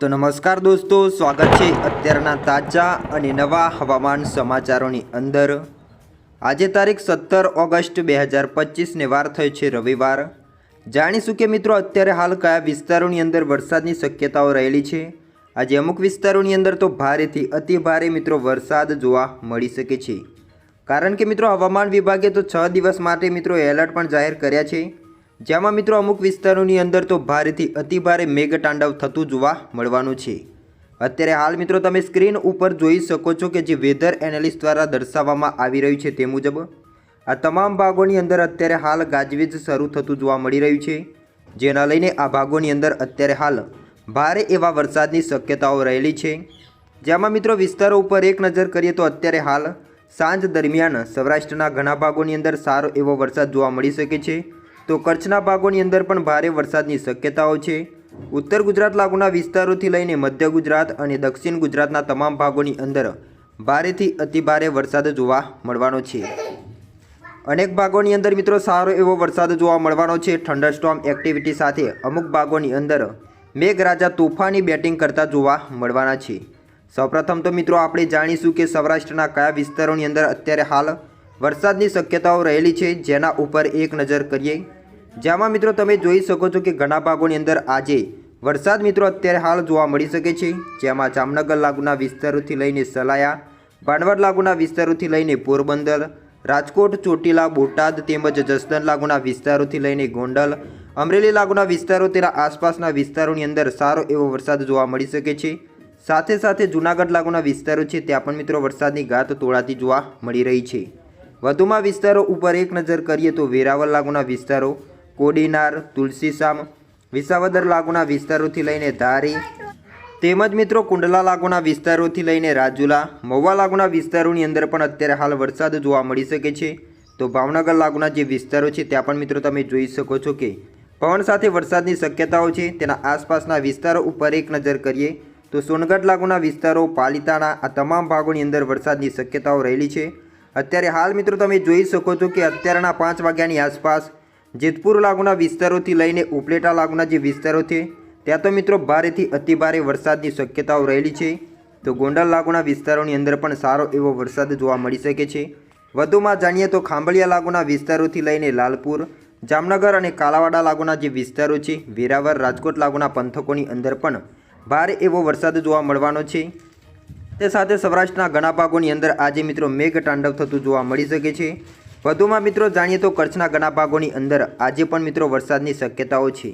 તો નમસ્કાર દોસ્તો, સ્વાગત છે અત્યારના તાજા અને નવા હવામાન સમાચારોની અંદર. આજે તારીખ સત્તર ઓગસ્ટ બે હજાર પચીસને વાર થઈ છે રવિવાર. જાણીશું કે મિત્રો અત્યારે હાલ કયા વિસ્તારોની અંદર વરસાદની શક્યતાઓ રહેલી છે? આજે અમુક વિસ્તારોની અંદર તો ભારેથી અતિ ભારે મિત્રો વરસાદ જોવા મળી શકે છે. કારણ કે મિત્રો હવામાન વિભાગે તો છ દિવસ માટે મિત્રો એલર્ટ પણ જાહેર કર્યા છે. જેમાં મિત્રો અમુક વિસ્તારોની અંદર તો ભારેથી અતિભારે મેઘતાંડવ થતું જોવા મળવાનું છે. અત્યારે હાલ મિત્રો તમે સ્ક્રીન ઉપર જોઈ શકો છો કે જે વેધર એનાલિસ્ટ દ્વારા દર્શાવવામાં આવી રહ્યું છે તે મુજબ, આ તમામ ભાગોની અંદર અત્યારે હાલ ગાજવીજ શરૂ થતું જોવા મળી રહ્યું છે. જેના લઈને આ ભાગોની અંદર અત્યારે હાલ ભારે એવા વરસાદની શક્યતાઓ રહેલી છે. જેમાં મિત્રો વિસ્તારો ઉપર એક નજર કરીએ તો અત્યારે હાલ સાંજ દરમિયાન સૌરાષ્ટ્રના ઘણા ભાગોની અંદર સારો એવો વરસાદ જોવા મળી શકે છે. તો કચ્છના ભાગોની અંદર પણ ભારે વરસાદની શક્યતાઓ છે. ઉત્તર ગુજરાત લાગુના વિસ્તારોથી લઈને મધ્ય ગુજરાત અને દક્ષિણ ગુજરાતના તમામ ભાગોની અંદર ભારેથી અતિભારે વરસાદ જોવા મળવાનો છે. અનેક ભાગોની અંદર મિત્રો સારો એવો વરસાદ જોવા મળવાનો છે. થંડરસ્ટોર્મ એક્ટિવિટી સાથે અમુક ભાગોની અંદર મેઘરાજા તોફાની બેટિંગ કરતા જોવા મળવાના છે. સૌપ્રથમ તો મિત્રો આપણે જાણીશું કે સૌરાષ્ટ્રના કયા વિસ્તારોની અંદર અત્યારે હાલ વરસાદની શક્યતાઓ રહેલી છે. જેના ઉપર એક નજર કરીએ. જેમાં મિત્રો તમે જોઈ શકો છો કે ઘણા ભાગોની અંદર આજે વરસાદ મિત્રો અત્યારે હાલ જોવા મળી શકે છે. જેમાં જામનગર લાગુના વિસ્તારોથી લઈને સલાયા ભાંડવડ લાગુના વિસ્તારોથી લઈને પોરબંદર, રાજકોટ, ચોટીલા, બોટાદ તેમજ જસદન લાગુના વિસ્તારોથી લઈને ગોંડલ, અમરેલી લાગુના વિસ્તારો તેના આસપાસના વિસ્તારોની અંદર સારો એવો વરસાદ જોવા મળી શકે છે. સાથે સાથે જૂનાગઢ લાગુના વિસ્તારો છે ત્યાં પણ મિત્રો વરસાદની ગાત તોળાતી જોવા મળી રહી છે. વધુમાં વિસ્તારો ઉપર એક નજર કરીએ તો વેરાવળ લાગુના વિસ્તારો કોડીનાર તુલસીશામ વિસાવદર લાગુના વિસ્તારોથી લઈને ધારી, તેમજ મિત્રો કુંડલા લાગુના વિસ્તારોથી લઈને રાજુલા, મહુવા લાગુના વિસ્તારોની અંદર પણ અત્યારે હાલ વરસાદ જોવા મળી શકે છે. તો ભાવનગર લાગુના જે વિસ્તારો છે, ત્યાં પણ મિત્રો તમે જોઈ શકો છો કે પવન સાથે વરસાદની શક્યતાઓ છે. તેના આસપાસના વિસ્તારો ઉપર એક નજર કરીએ, તો સોનગઢ લાગુના વિસ્તારો, પાલિતાણા, આ તમામ ભાગોની અંદર વરસાદની શક્યતાઓ રહેલી છે. અત્યારે હાલ મિત્રો તમે જોઈ શકો છો કે અત્યારના પાંચ વાગ્યાની આસપાસ જેતપુર લાગુના વિસ્તારોથી લઈને ઉપલેટા લાગુના જે વિસ્તારો છે, ત્યાં તો મિત્રો ભારેથી અતિભારે વરસાદની શક્યતાઓ રહેલી છે. તો ગોંડલ લાગુના વિસ્તારોની અંદર પણ સારો એવો વરસાદ જોવા મળી શકે છે. વધુમાં જાણીએ તો ખાંભળિયા લાગુના વિસ્તારોથી લઈને લાલપુર, જામનગર અને કાલાવાડા લાગુના જે વિસ્તારો છે વેરાવર રાજકોટ લાગુના પંથકોની અંદર પણ ભારે એવો વરસાદ જોવા મળવાનો છે. તે સાથે સૌરાષ્ટ્રના ઘણા ભાગોની અંદર આજે મિત્રો મેઘ તાંડવ થતું જોવા મળી શકે છે. વધુમાં મિત્રો જાણીએ તો કચ્છના ઘણા ભાગોની અંદર આજે પણ મિત્રો વરસાદની શક્યતાઓ છે.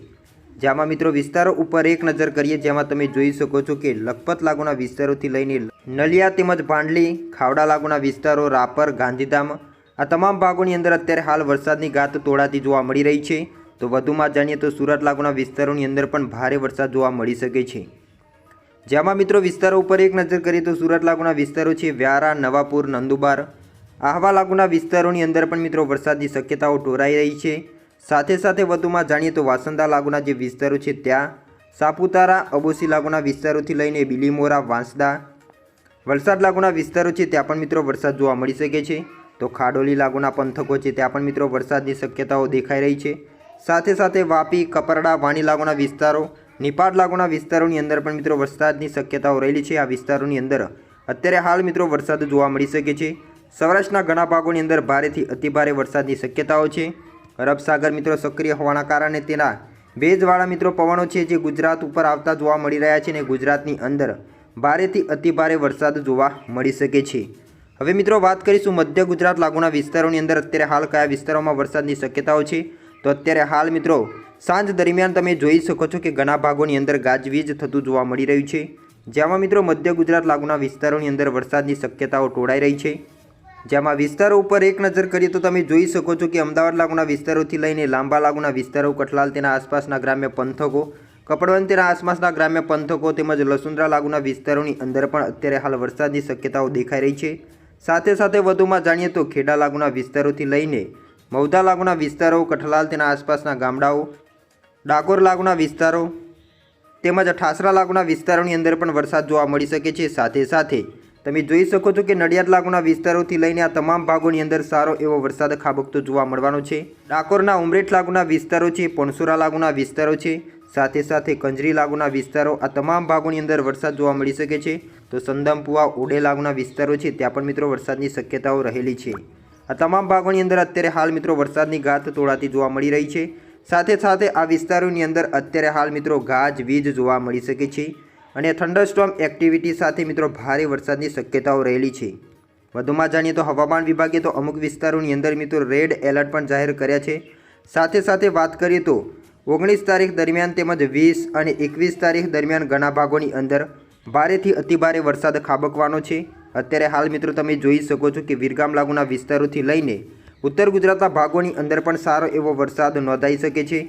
જેમાં મિત્રો વિસ્તારો ઉપર એક નજર કરીએ જેમાં તમે જોઈ શકો છો કે લખપત લાગુના વિસ્તારોથી લઈને નલિયા તેમજ ભાંડલી, ખાવડા લાગુના વિસ્તારો, રાપર, ગાંધીધામ આ તમામ ભાગોની અંદર અત્યારે હાલ વરસાદની ગાત તોડાતી જોવા મળી રહી છે. તો વધુમાં જાણીએ તો સુરત લાગુના વિસ્તારોની અંદર પણ ભારે વરસાદ જોવા મળી શકે છે. જેમાં મિત્રો વિસ્તારો ઉપર એક નજર કરીએ તો સુરત લાગુના વિસ્તારો છે વ્યારા, નવાપુર, નંદુબાર આહવા લાગુના વિસ્તારોની અંદર પણ મિત્રો વરસાદની શક્યતાઓ ટોરાઈ રહી છે. સાથે સાથે વધુમાં જાણીએ તો વાસંદા લાગુના જે વિસ્તારો છે ત્યાં સાપુતારા, અબોસી લાગુના વિસ્તારોથી લઈને બિલીમોરા, વાંસદા, વલસાડ લાગુના વિસ્તારો છે ત્યાં પણ મિત્રો વરસાદ જોવા મળી શકે છે. તો ખાડોલી લાગુના પંથકો છે ત્યાં પણ મિત્રો વરસાદની શક્યતાઓ દેખાઈ રહી છે. સાથે સાથે વાપી, કપરડા, વાણી લાગુના વિસ્તારો નિપાડ લાગુના વિસ્તારોની અંદર પણ મિત્રો વરસાદની શક્યતાઓ રહેલી છે. આ વિસ્તારોની અંદર અત્યારે હાલ મિત્રો વરસાદ જોવા મળી શકે છે. સૌરાષ્ટ્રના ઘણા ભાગોની અંદર ભારેથી અતિભારે વરસાદની શક્યતાઓ છે. અરબ સાગર મિત્રો સક્રિય હોવાના કારણે તેના ભેજવાળા મિત્રો પવનો છે જે ગુજરાત ઉપર આવતા જોવા મળી રહ્યા છે અને ગુજરાતની અંદર ભારેથી અતિભારે વરસાદ જોવા મળી શકે છે. હવે મિત્રો વાત કરીશું મધ્ય ગુજરાત લાગુના વિસ્તારોની અંદર. અત્યારે હાલ કયા વિસ્તારોમાં વરસાદની શક્યતાઓ છે? તો અત્યારે હાલ મિત્રો સાંજ દરમિયાન તમે જોઈ શકો છો કે ઘણા ભાગોની અંદર ગાજવીજ થતું જોવા મળી રહ્યું છે. જેમાં મિત્રો મધ્ય ગુજરાત લાગુના વિસ્તારોની અંદર વરસાદની શક્યતાઓ ટોળાઈ રહી છે. જેમાં વિસ્તારો ઉપર એક નજર કરીએ તો તમે જોઈ શકો છો કે અમદાવાદ લાગુના વિસ્તારોથી લઈને લાંબા લાગુના વિસ્તારો, કઠલાલ તેના આસપાસના ગ્રામ્ય પંથકો, કપડવંત તેના આસપાસના ગ્રામ્ય પંથકો તેમજ લસુંદરા લાગુના વિસ્તારોની અંદર પણ અત્યારે હાલ વરસાદની શક્યતાઓ દેખાઈ રહી છે. સાથે સાથે વધુમાં જાણીએ તો ખેડા લાગુના વિસ્તારોથી લઈને મૌધા લાગુના વિસ્તારો, કઠલાલ તેના આસપાસના ગામડાઓ, ડાકોર લાગુના વિસ્તારો તેમજ ઠાસરા લાગુના વિસ્તારોની અંદર પણ વરસાદ જોવા મળી શકે છે. સાથે સાથે તમે જોઈ શકો છો કે નડિયાદ લાગુના વિસ્તારોથી લઈને આ તમામ ભાગોની અંદર સારો એવો વરસાદ ખાબકતો જોવા મળવાનો છે. ડાકોરના ઉમરેઠ લાગુના વિસ્તારો છે, પણસુરા લાગુના વિસ્તારો છે, સાથે સાથે કંજરી લાગુના વિસ્તારો આ તમામ ભાગોની અંદર વરસાદ જોવા મળી શકે છે. તો સંદમપુવા ઓડે લાગુના વિસ્તારો છે, ત્યાં પણ મિત્રો વરસાદની શક્યતાઓ રહેલી છે. આ તમામ ભાગોની અંદર અત્યારે હાલ મિત્રો વરસાદની ગાત તોડાતી જોવા મળી રહી છે. સાથે સાથે આ વિસ્તારોની અંદર અત્યારે હાલ મિત્રો ગાજ, વીજ જોવા મળી શકે છે. અને થંડરસ્ટોમ એક્ટિવિટી સાથે મિત્રો ભારે વરસાદની શક્યતાઓ રહેલી છે. વધુમાં જાણીએ તો હવામાન વિભાગે તો અમુક વિસ્તારોની અંદર મિત્રો રેડ એલર્ટ પણ જાહેર કર્યા છે. સાથે સાથે વાત કરીએ તો ઓગણીસ તારીખ દરમિયાન તેમજ વીસ અને એકવીસ તારીખ દરમિયાન ઘણા ભાગોની અંદર ભારેથી અતિભારે વરસાદ ખાબકવાનો છે. અત્યારે હાલ મિત્રો તમે જોઈ શકો છો કે વિરગામ લાગુના વિસ્તારોથી લઈને ઉત્તર ગુજરાતના ભાગોની અંદર પણ સારો એવો વરસાદ નોંધાઈ શકે છે.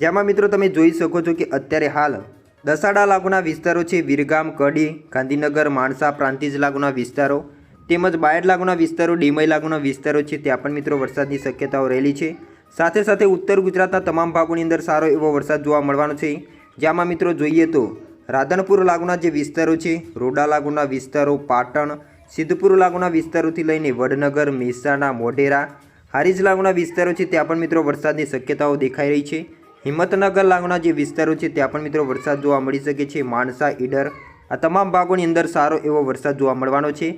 જેમાં મિત્રો તમે જોઈ શકો છો કે અત્યારે હાલ દસાડા લાગુના વિસ્તારો છે વિરગામ, કડી, ગાંધીનગર, માણસા, પ્રાંતિજ લાગુના વિસ્તારો, તેમજ બાયડ લાગુના વિસ્તારો ડીમઈ લાગુના વિસ્તારો છે, ત્યાં પણ મિત્રો વરસાદની શક્યતાઓ રહેલી છે. સાથે સાથે ઉત્તર ગુજરાતના તમામ ભાગોની અંદર સારો એવો વરસાદ જોવા મળવાનો છે. જેમાં મિત્રો જોઈએ તો, રાધનપુર લાગુના જે વિસ્તારો છે, રોડા લાગુના વિસ્તારો, પાટણ, સિદ્ધપુર લાગુના વિસ્તારોથી લઈને વડનગર, મહેસાણા, મોઢેરા, હારીજ લાગુના વિસ્તારો છે, ત્યાં પણ મિત્રો વરસાદની શક્યતાઓ દેખાઈ રહી છે. હિંમતનગર, લાગુના જે વિસ્તારો છે, ત્યાં પણ મિત્રો વરસાદ જોવા મળી શકે છે. માણસા, ઈડર, આ તમામ ભાગોની અંદર સારો એવો વરસાદ જોવા મળવાનો છે.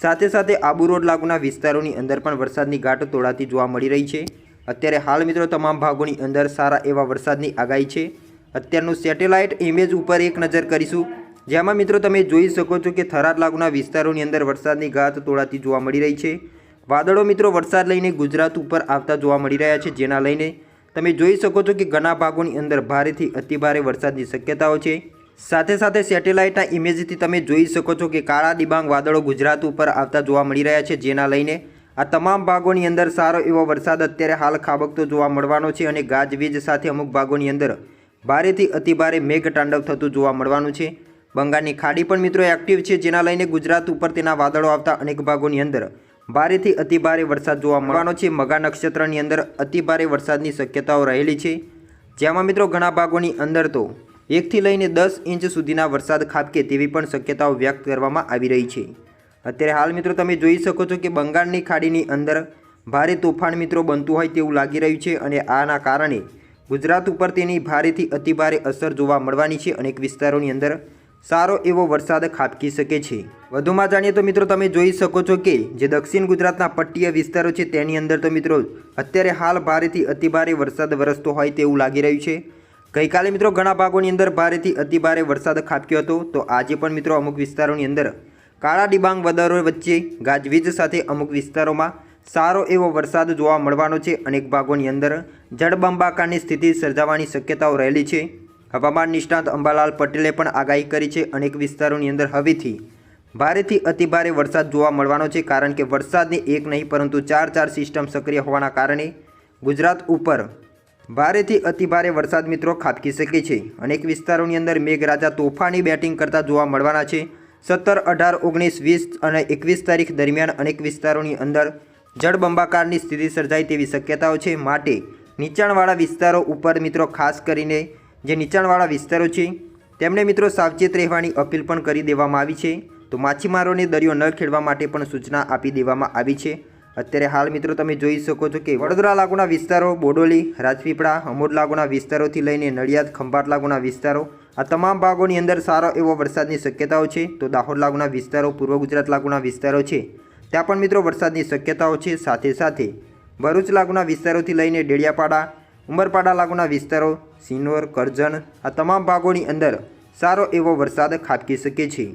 સાથે સાથે આબુ રોડ, લાગુના વિસ્તારોની અંદર પણ વરસાદની ગાંઠ તોડાતી જોવા મળી રહી છે. અત્યારે હાલ મિત્રો તમામ ભાગોની અંદર સારા એવા વરસાદની આગાહી છે. અત્યારનું સેટેલાઇટ ઇમેજ ઉપર એક નજર કરીશું. જેમાં મિત્રો તમે જોઈ શકો છો કે થરાદ, લાગુના વિસ્તારોની અંદર વરસાદની ગાત તોડાતી જોવા મળી રહી છે. વાદળો મિત્રો વરસાદ લઈને ગુજરાત ઉપર આવતા જોવા મળી રહ્યા છે. જેના લઈને તમે જોઈ શકો છો કે ઘણા ભાગોની અંદર ભારેથી અતિભારે વરસાદની શક્યતાઓ છે. સાથે સાથે સેટેલાઇટના ઇમેજથી તમે જોઈ શકો છો કે કાળા ડિબાંગ વાદળો ગુજરાત ઉપર આવતા જોવા મળી રહ્યા છે, જેના લઈને આ તમામ ભાગોની અંદર સારો એવો વરસાદ અત્યારે હાલ ખાબકતો જોવા મળવાનો છે અને ગાજવીજ સાથે અમુક ભાગોની અંદર ભારેથી અતિભારે મેઘતાંડવ થતું જોવા મળવાનું છે. બંગાળની ખાડી પણ મિત્રો એક્ટિવ છે, જેના લઈને ગુજરાત ઉપર તેના વાદળો આવતા અનેક ભાગોની અંદર ભારેથી અતિભારે વરસાદ જોવા મળવાનો છે. મગા નક્ષત્રની અંદર અતિભારે વરસાદની શક્યતાઓ રહેલી છે. જેમાં મિત્રો ઘણા ભાગોની અંદર તો એકથી લઈને દસ ઇંચ સુધીના વરસાદ ખાબકે તેવી પણ શક્યતાઓ વ્યક્ત કરવામાં આવી રહી છે. અત્યારે હાલ મિત્રો તમે જોઈ શકો છો કે બંગાળની ખાડીની અંદર ભારે તોફાન મિત્રો બનતું હોય તેવું લાગી રહ્યું છે અને આના કારણે ગુજરાત ઉપર તેની ભારેથી અતિભારે અસર જોવા મળવાની છે. અનેક વિસ્તારોની અંદર સારો એવો વરસાદ ખાબકી શકે છે. વધુમાં જાણીએ તો મિત્રો તમે જોઈ શકો છો કે જે દક્ષિણ ગુજરાતના પટ્ટીય વિસ્તારો છે તેની અંદર તો મિત્રો અત્યારે હાલ ભારેથી અતિભારે વરસાદ વરસતો હોય તેવું લાગી રહ્યું છે. ગઈકાલે મિત્રો ઘણા ભાગોની અંદર ભારેથી અતિભારે વરસાદ ખાબક્યો હતો. તો આજે પણ મિત્રો અમુક વિસ્તારોની અંદર કાળા ડિબાંગ વદરો વચ્ચે ગાજવીજ સાથે અમુક વિસ્તારોમાં સારો એવો વરસાદ જોવા મળવાનો છે. અનેક ભાગોની અંદર જળબંબાકારની સ્થિતિ સર્જાવાની શક્યતાઓ રહેલી છે. હવામાન નિષ્ણાત અંબાલાલ પટેલે પણ આગાહી કરી છે અનેક વિસ્તારોની અંદર હવેથી ભારેથી અતિભારે વરસાદ જોવા મળવાનો છે કારણ કે વરસાદની એક નહીં પરંતુ ચાર ચાર સિસ્ટમ સક્રિય હોવાના કારણે ગુજરાત ઉપર ભારેથી અતિભારે વરસાદ મિત્રો ખાબકી શકે છે. અનેક વિસ્તારોની અંદર મેઘરાજા તોફાની બેટિંગ કરતા જોવા મળવાના છે. સત્તર અઢાર ઓગણીસ વીસ અને એકવીસ તારીખ દરમિયાન અનેક વિસ્તારોની અંદર જળબંબાકારની સ્થિતિ સર્જાય તેવી શક્યતાઓ છે. માટે નીચાણવાળા વિસ્તારો ઉપર મિત્રો ખાસ કરીને જે નીચાણવાળા વિસ્તારો છે તેમણે મિત્રો સાવચેત રહેવાની અપીલ પણ કરી દેવામાં આવી છે. તો માછીમારોને દરિયો ન ખેડવા માટે પણ સૂચના આપી દેવામાં આવી છે. અત્યારે હાલ મિત્રો તમે જોઈ શકો છો કે વડોદરા લાગુના વિસ્તારો, બોડોલી, રાજપીપળા, અમોદ લાગુના વિસ્તારોથી લઈને નડિયાદ, ખંભાત લાગુના વિસ્તારો, આ તમામ ભાગોની અંદર સારો એવો વરસાદની શક્યતાઓ છે. તો દાહોદ લાગુના વિસ્તારો, પૂર્વ ગુજરાત લાગુના વિસ્તારો છે. ત્યાં પણ મિત્રો વરસાદની શક્યતાઓ છે. સાથે સાથે ભરૂચ લાગુના વિસ્તારોથી લઈને ડેડિયાપાડા, ઉમરપાડા લાગુના વિસ્તારો સિનોર કરજણ આ તમામ ભાગોની અંદર સારો એવો વરસાદ ખાબકી શકે છે.